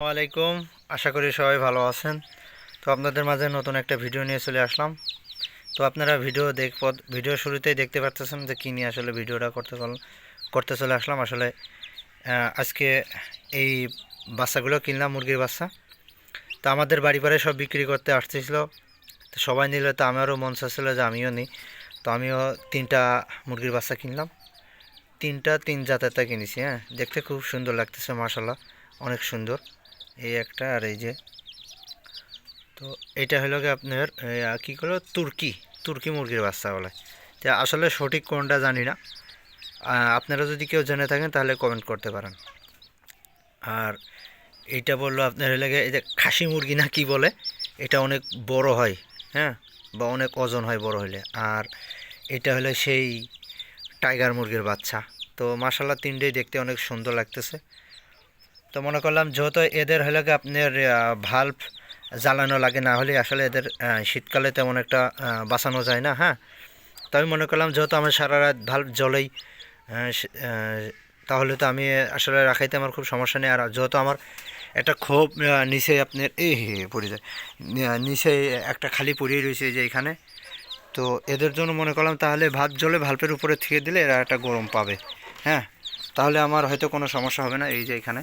আলাইকুম। আশা করি সবাই ভালো আছেন। তো আপনাদের মাঝে নতুন একটা ভিডিও নিয়ে চলে আসলাম। তো আপনারা ভিডিও দেখ ভিডিও শুরুতেই দেখতে পাচ্ছেন যে কী নিয়ে আসলে ভিডিওটা করতে করতে চলে আসলাম। আসলে আজকে এই বাচ্চাগুলো কিনলাম, মুরগির বাচ্চা। তো আমাদের বাড়ি পাড়ে সব বিক্রি করতে আসতেছিল। তো সবাই নিলে তো আমারও মন চাচ্ছিল যে আমিও নিই। তো আমিও তিনটা মুরগির বাচ্চা কিনলাম। তিনটা তিন জাতেরটা কিনেছি হ্যাঁ। দেখতে খুব সুন্দর লাগতেছে মাশাল্লাহ অনেক সুন্দর। এই একটা আর এই যে। তো এটা হলো কি আপনার কী করল? তুর্কি তুর্কি মুরগির বাচ্চা বলে। তো আসলে সঠিক কোনটা জানি না। আপনারা যদি কেউ জেনে থাকেন তাহলে কমেন্ট করতে পারেন। আর এইটা বলল আপনার হলে গিয়ে এই যে খাসি মুরগি না কি বলে? এটা অনেক বড় হয় হ্যাঁ? বা অনেক ওজন হয় বড় হলে আর এটা হলো সেই টাইগার মুরগির বাচ্চা। তো মাসাল্লাহ তিনটেই দেখতে অনেক সুন্দর লাগতেছে। তো মনে করলাম যেহেতু এদের হলে গিয়ে আপনার ভাল্ব জ্বালানো লাগে, না হলে আসলে এদের শীতকালে তেমন একটা বাঁচানো যায় না হ্যাঁ? তো আমি মনে করলাম যেহেতু আমার সারা রাত ভাল্ব জলেই তাহলে তো আমি আসলে রাখাইতে আমার খুব সমস্যা নেই। আর যেহেতু আমার একটা ক্ষোভ নিচে আপনার, এই হে পড়ে যায়। নিচে একটা খালি পড়িয়ে রয়েছে যে এখানে। তো এদের জন্য মনে করলাম তাহলে ভাত জ্বলে ভাল্পের উপরে থেকে দিলে এরা একটা গরম পাবে হ্যাঁ? তাহলে আমার হয়তো কোনো সমস্যা হবে না এই যে এখানে।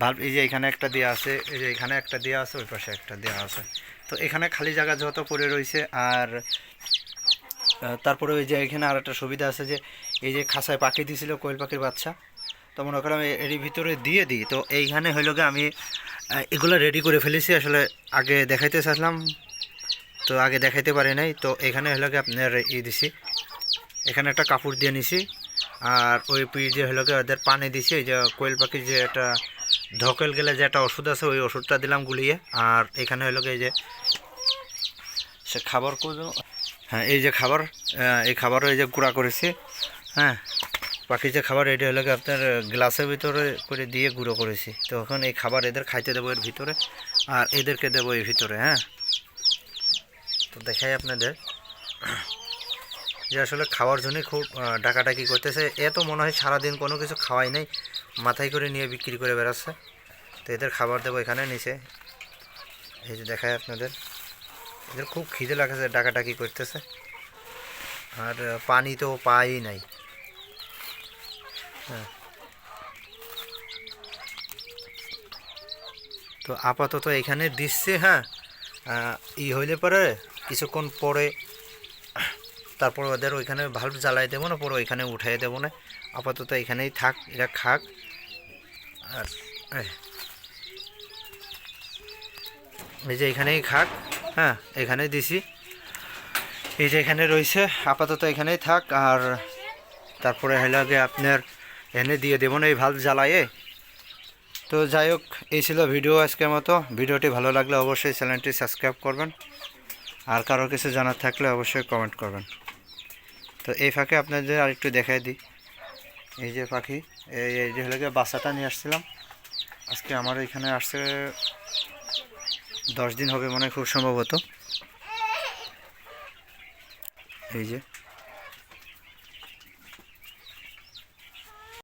ভাল্ব এই যে এখানে একটা দেওয়া আছে, এই যে এখানে একটা দেওয়া আছে, ওই পাশে একটা দেওয়া আছে। তো এখানে খালি জায়গা যত পড়ে রয়েছে, আর তারপরে ওই যে এখানে আর একটা সুবিধা আছে যে, এই যে খাসায় পাখি দিয়েছিল কোয়েল পাখির বাচ্চা, তো মনে করলাম এরই ভিতরে দিয়ে দিই। তো এইখানে হইল গিয়ে আমি এগুলো রেডি করে ফেলেছি, আসলে আগে দেখাইতে চাইলাম তো আগে দেখাইতে পারি নাই। তো এখানে হলো গিয়ে আপনার ই দিছি, এখানে একটা কাপড় দিয়ে নিছি, আর ওই পিঠ যে হলো গিয়ে ওদের পানি দিছি ওই যে কোয়েল পাখির যে একটা ধকেল গেলে যে একটা ওষুধ আছে, ওই ওষুধটা দিলাম গুলিয়ে। আর এখানে হলো এই যে, সে খাবার হ্যাঁ এই যে খাবার এই খাবারও এই যে গুঁড়া করেছি। হ্যাঁ বাকি যে খাবার, এটা হলো আপনার গ্লাসের ভিতরে করে দিয়ে গুঁড়ো করেছি। তো এখন এই খাবার এদের খাইতে দেবো এর ভিতরে, আর এদেরকে দেবো এর ভিতরে হ্যাঁ। তো দেখাই আপনাদের। যে আসলে খাওয়ার জন্য খুব ডাকাডাকি করতেছে। এ তো মনে হয় সারাদিন কোনো কিছু খাওয়াই নাই, মাথায় করে নিয়ে বিক্রি করে বেড়াচ্ছে। তো এদের খাবার দেবো এখানে নিচে। এই যে দেখায় আপনাদের। এদের খুব খিদে লাগছে, ডাকাডাকি করতেছে। আর পানি তো পাই নাই। হ্যাঁ। তো আপাতত এখানে দিচ্ছে হ্যাঁ। ই হইলে পরে, কিছুক্ষণ পরে তারপর ওদের ওইখানে ভাল্ব জ্বালাই দেবো না পরে ওইখানে উঠাই দেবো না। আপাতত এখানেই থাক এরা খাক। আর এই, যে এখানেই খাক হ্যাঁ এখানে দিছি। এই যে এখানে রয়েছে আপাতত এখানেই থাক। আর তারপরে হলো গিয়ে আপনার এনে দিয়ে দেবো না এই ভাল্ব জ্বালাইয়ে তো যাই হোক এই ছিল ভিডিও আজকের মতো। ভিডিওটি ভালো লাগলে অবশ্যই চ্যানেলটি সাবস্ক্রাইব করবেন। আর কারও কিছু জানার থাকলে অবশ্যই কমেন্ট করবেন। তো এই ফাঁকে আপনাদের আর একটু দেখাই দিই। এই যে পাখি এই এই যে হলে বাচ্চাটা নিয়ে আসছিলাম। আজকে আমার এখানে আসছে দশ দিন হবে মনে খুব সম্ভবত। এই যে